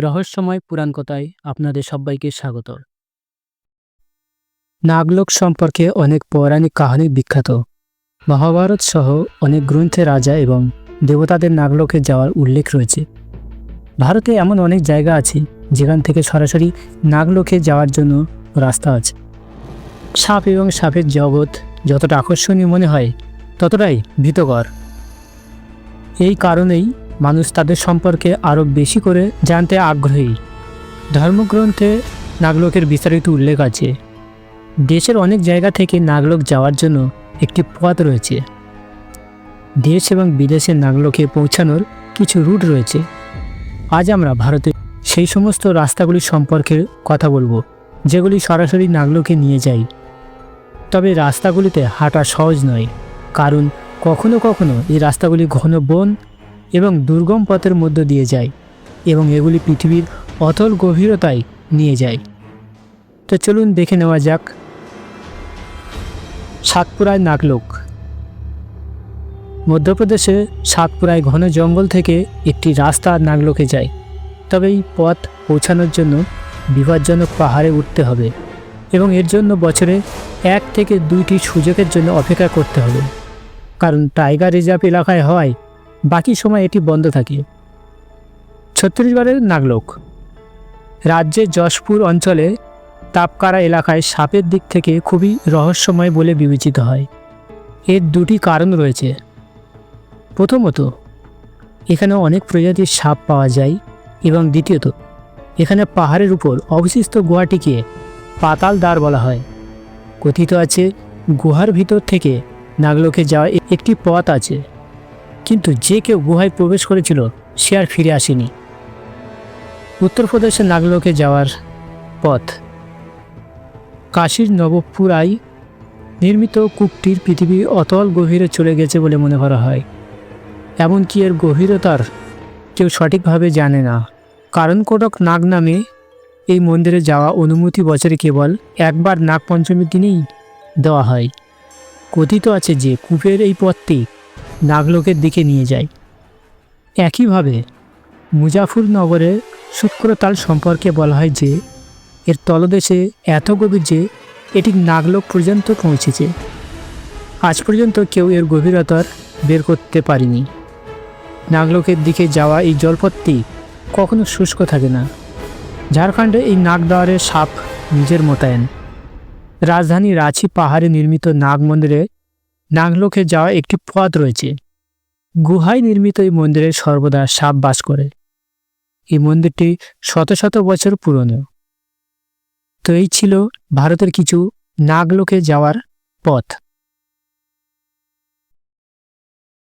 রহস্যময় পুরাণ কথায় আপনাদের সবাইকে স্বাগত। নাগলোক সম্পর্কে অনেক পৌরাণিক কাহিনী বিখ্যাত। মহাভারত সহ অনেক গ্রন্থে রাজা এবং দেবতাদের নাগলোকে যাওয়ার উল্লেখ রয়েছে। ভারতে এমন অনেক জায়গা আছে, যেখান থেকে সরাসরি নাগলোকে যাওয়ার জন্য রাস্তা আছে। সাপ এবং সাপের জগৎ যতটা আকর্ষণীয় মনে হয়, ততটাই ভীতকর। এই কারণেই মানুষ তাদের সম্পর্কে আরও বেশি করে জানতে আগ্রহী। ধর্মগ্রন্থে নাগলোকের বিস্তারিত উল্লেখ আছে। দেশের অনেক জায়গা থেকে নাগলোক যাওয়ার জন্য একটি পথ রয়েছে। দেশ এবং বিদেশে নাগলোকে পৌঁছানোর কিছু রুট রয়েছে। আজ আমরা ভারতে সেই সমস্ত রাস্তাগুলি সম্পর্কে কথা বলব, যেগুলি সরাসরি নাগলোকে নিয়ে যায়। তবে রাস্তাগুলিতে হাঁটা সহজ নয়, কারণ কখনো কখনো এই রাস্তাগুলি ঘন বন এবং দুর্গম পথের মধ্য দিয়ে যায় এবং এগুলি পৃথিবীর অতল গভীরতায় নিয়ে যায়। তো চলুন দেখে নেওয়া যাক। সাতপুরায় নাগলোক। মধ্যপ্রদেশে সাতপুরায় ঘন জঙ্গল থেকে একটি রাস্তা নাগলোকে যায়। তবে এই পথ পৌঁছানোর জন্য বিপজ্জনক পাহাড়ে উঠতে হবে এবং এর জন্য বছরে এক থেকে দুইটি সুযোগের জন্য অপেক্ষা করতে হবে। কারণ টাইগার রিজার্ভ এলাকায় হওয়ায় বাকি সময় এটি বন্ধ থাকে। ছত্তিশগড়ের নাগলোক। রাজ্যের যশপুর অঞ্চলে তাপকারা এলাকায় সাপের দিক থেকে খুবই রহস্যময় বলে বিবেচিত হয়। এর দুটি কারণ রয়েছে। প্রথমত, এখানে অনেক প্রজাতির সাপ পাওয়া যায় এবং দ্বিতীয়ত, এখানে পাহাড়ের উপর অবশিষ্ট গুহাটিকে পাতাল দ্বার বলা হয়। কথিত আছে, গুহার ভিতর থেকে নাগলোকে যাওয়া একটি পথ আছে। কিন্তু যে কেউ গুহায় প্রবেশ করেছিল, সে আর ফিরে আসেনি। উত্তরপ্রদেশের নাগলোকে যাওয়ার পথ। কাশীর নবপুরায় নির্মিত কূপটির পৃথিবী অতল গভীরে চলে গেছে বলে মনে করা হয়। এমনকি এর গভীরতার কেউ সঠিকভাবে জানে না। কারণ কোটক নাগ নামে এই মন্দিরে যাওয়া অনুমতি বছরে কেবল একবার নাগপঞ্চমীর দিনেই দেওয়া হয়। কথিত আছে যে কূপের এই পথটি নাগলোকের দিকে নিয়ে যায়। একইভাবে মুজাফরনগরে শুক্রতাল সম্পর্কে বলা হয় যে, এর তলদেশে এত গভীর যে, এটি নাগলোক পর্যন্ত পৌঁছেছে। আজ পর্যন্ত কেউ এর গভীরতার বের করতে পারেনি। নাগলোকের দিকে যাওয়া এই জলপথটি কখনো শুষ্ক থাকে না। ঝাড়খণ্ডে এই নাগদাওয়ারের সাপ নিজের মোতায়েন। রাজধানী রাঁচি পাহাড়ে নির্মিত নাগ মন্দিরে নাগলোকে যাওয়া একটি পথ রয়েছে। গুহায় নির্মিত এই মন্দিরে সর্বদা সাপ বাস করে। এই মন্দিরটি শত শত বছর পুরনো। তো এই ছিল ভারতের কিছু নাগলোকে যাওয়ার পথ।